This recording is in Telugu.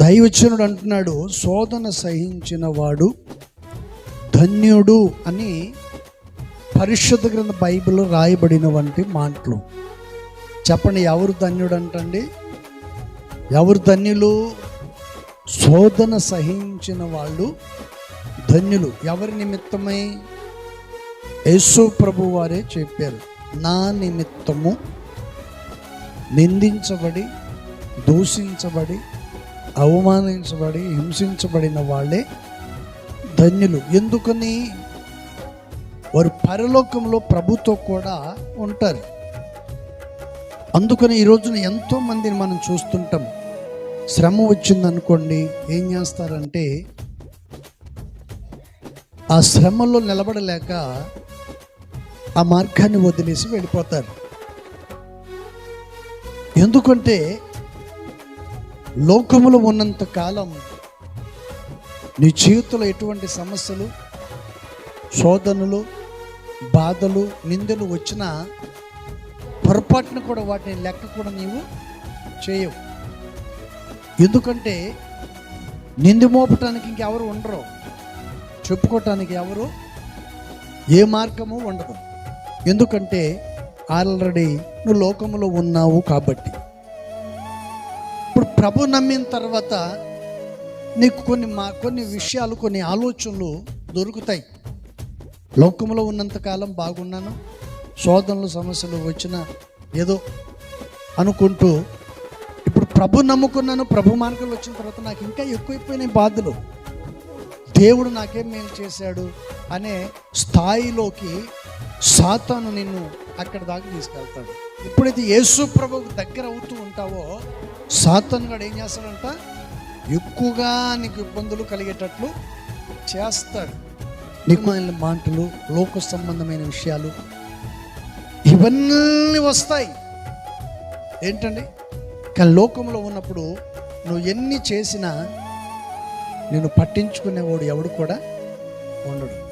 దైవచనుడు అంటున్నాడు శోధన సహించిన వాడు ధన్యుడు అని పరిశుద్ధ గ్రంథ బైబిల్లో రాయబడిన వంటి మాటలు. చెప్పండి ఎవరు ధన్యుడు అంటండి? ఎవరు ధన్యులు? శోధన సహించిన వాళ్ళు ధన్యులు. ఎవరి నిమిత్తమై? యేసు ప్రభు వారే చెప్పారు నా నిమిత్తము నిందించబడి దూషించబడి అవమానించబడి హింసించబడిన వాళ్ళే ధన్యులు. ఎందుకని? వారు పరలోకంలో ప్రభుతో కూడా ఉంటారు. అందుకని ఈ రోజున ఎంతో మందిని మనం చూస్తుంటాం. శ్రమ వచ్చిందనుకోండి ఏం చేస్తారంటే ఆ శ్రమలో నిలబడలేక ఆ మార్గాన్ని వదిలేసి వెళ్ళిపోతారు. ఎందుకంటే లోకములో ఉన్నంత కాలం నీ జీవితంలో ఎటువంటి సమస్యలు శోధనలు బాధలు నిందలు వచ్చినా పొరపాటున కూడా వాటిని లెక్క కూడా నీవు చేయవు. ఎందుకంటే నింది మోపటానికి ఇంకెవరు ఉండరు. చెప్పుకోవటానికి ఎవరు ఏ మార్గము ఉండదు. ఎందుకంటే ఆల్రెడీ నువ్వు లోకంలో ఉన్నావు కాబట్టి. ఇప్పుడు ప్రభు నమ్మిన తర్వాత నీకు కొన్ని మా కొన్ని విషయాలు కొన్ని ఆలోచనలు దొరుకుతాయి. లోకంలో ఉన్నంతకాలం బాగున్నాను శోధనలు సమస్యలు వచ్చిన ఏదో అనుకుంటూ ఇప్పుడు ప్రభు నమ్ముకున్నాను ప్రభు మార్గంలో వచ్చిన తర్వాత నాకు ఇంకా ఎక్కువైపోయినాయి బాధలు. దేవుడు నాకేం మేలు చేశాడు అనే స్థాయిలోకి సాతాను నిన్ను అక్కడ దాకా తీసుకెళ్తాడు. ఎప్పుడైతే యేసు ప్రభువుకు దగ్గర అవుతూ ఉంటావో సాతన్ గడు ఏం చేస్తాడంట? ఎక్కువగా నీకు ఇబ్బందులు కలిగేటట్లు చేస్తాడు. నిగ్మైన మాటలు లోక సంబంధమైన విషయాలు ఇవన్నీ వస్తాయి. ఏంటండి? కానీ లోకంలో ఉన్నప్పుడు నువ్వు ఎన్ని చేసినా నేను పట్టించుకునేవాడు ఎవడు కూడా ఉండడు.